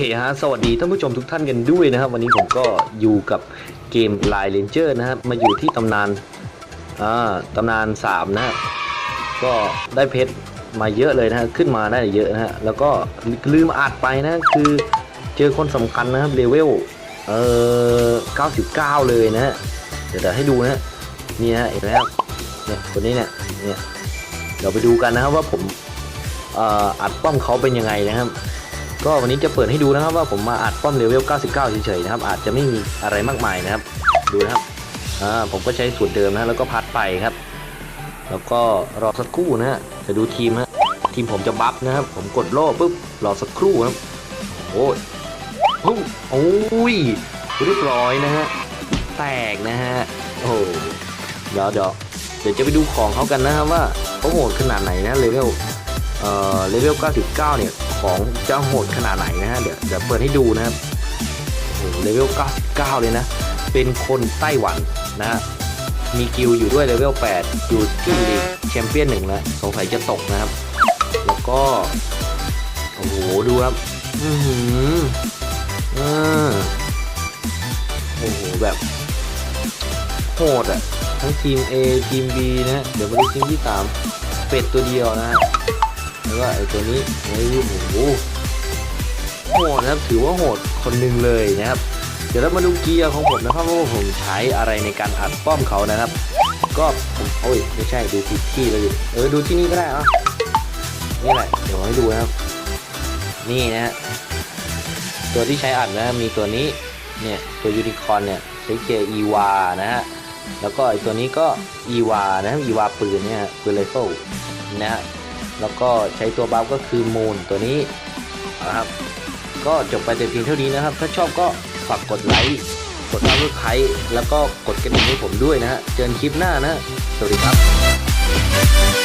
เคฮะ สวัสดีท่านผู้ชมทุกท่านกันด้วยนะครับ วันนี้ผมก็อยู่กับเกม Line Ranger นะครับ มาอยู่ที่ตำนาน อ่า ตำนาน 3 นะฮะก็ได้เพชรมาเยอะเลยนะฮะ ขึ้นมาได้เยอะนะฮะ แล้วก็ลืมอัดไปนะ คือเจอคนสำคัญนะครับเลเวล เอ่อ 99 เลยนะฮะ เดี๋ยวเดี๋ยวให้ดูนะ นี่ฮะเห็นไหมครับเนี่ยคนนี้เนี่ย เนี่ย เดี๋ยวไปดูกันนะครับว่าผมอ่ออัดป้อมเขาเป็นยังไงนะครับ ก็วันนี้จะเปิดให้ดูนะครับว่าผมมาอัดป้อมเลเวล 99 เฉยๆนะครับอาจจะไม่มีอะไรมากมายนะครับ ดูนะครับอ่าผมก็ใช้สูตรเดิมนะแล้วก็พัดไปครับ แล้วก็รอสักครู่นะฮะจะดูทีมฮะทีมผมจะบัฟนะครับ ผมกดโล่ปุ๊บรอสักครู่ครับโอ้ยโอ้โอ้ยเรียบร้อยนะฮะแตกนะฮะโอ้เดี๋ยวเดี๋ยวเดี๋ยวจะไปดูของเขากันนะครับว่าเขาโหดขนาดไหนนะเลเวลเอ่อเลเวล 99 เนี่ย ของจะโหดขนาดไหนนะฮะเดี๋ยวเดี๋ยวเปิดให้ดูนะครับโอ้โหเลเวล 99 เลยนะ เป็นคนไต้หวันนะฮะมีกิลอยู่ด้วยเลเวล 8 อยู่ที่ลีกแชมเปี้ยนหนึ่งแล้วสงสัยจะตกนะครับ แล้วก็ โอ้โห ดูครับ อือหืออ่าโอ้โห แบบโหดอะ ทั้งทีม A ทีม B นะ เดี๋ยวมาดูทีมที่ 3 เป็ดตัวเดียวนะ แล้วก็ไอ้ตัวนี้ไอ้โอ้โหโหดนะครับถือว่าโหดคนหนึ่งเลยนะครับเดี๋ยวเรามาดูเกียร์ของผมนะครับว่าผมใช้อะไรในการอัดป้อมเขานะครับ ก็ผมโอ้ยไม่ใช่ดูผิดที่เลยเออดูที่นี่ก็ได้อะนี่แหละเดี๋ยวให้ดูนะครับ นี่นะฮะตัวที่ใช้อัดนะมีตัวนี้เนี่ยตัวยูนิคอร์นเนี่ยใช้เกียร์อีวานะฮะแล้วก็ไอตัวนี้ก็อีวานะครับอีวาปืนเนี่ยปืนไรเฟิลนะฮะ แล้วก็ใช้ตัวบัฟก็คือมูนตัวนี้นะครับ ก็จบไปแต่เพียงเท่านี้นะครับ ถ้าชอบก็ฝากกดไลค์กดซับสไครต์แล้วก็กดกระดิ่งให้ผมด้วยนะฮะเจอกันคลิปหน้านะฮะสวัสดีครับ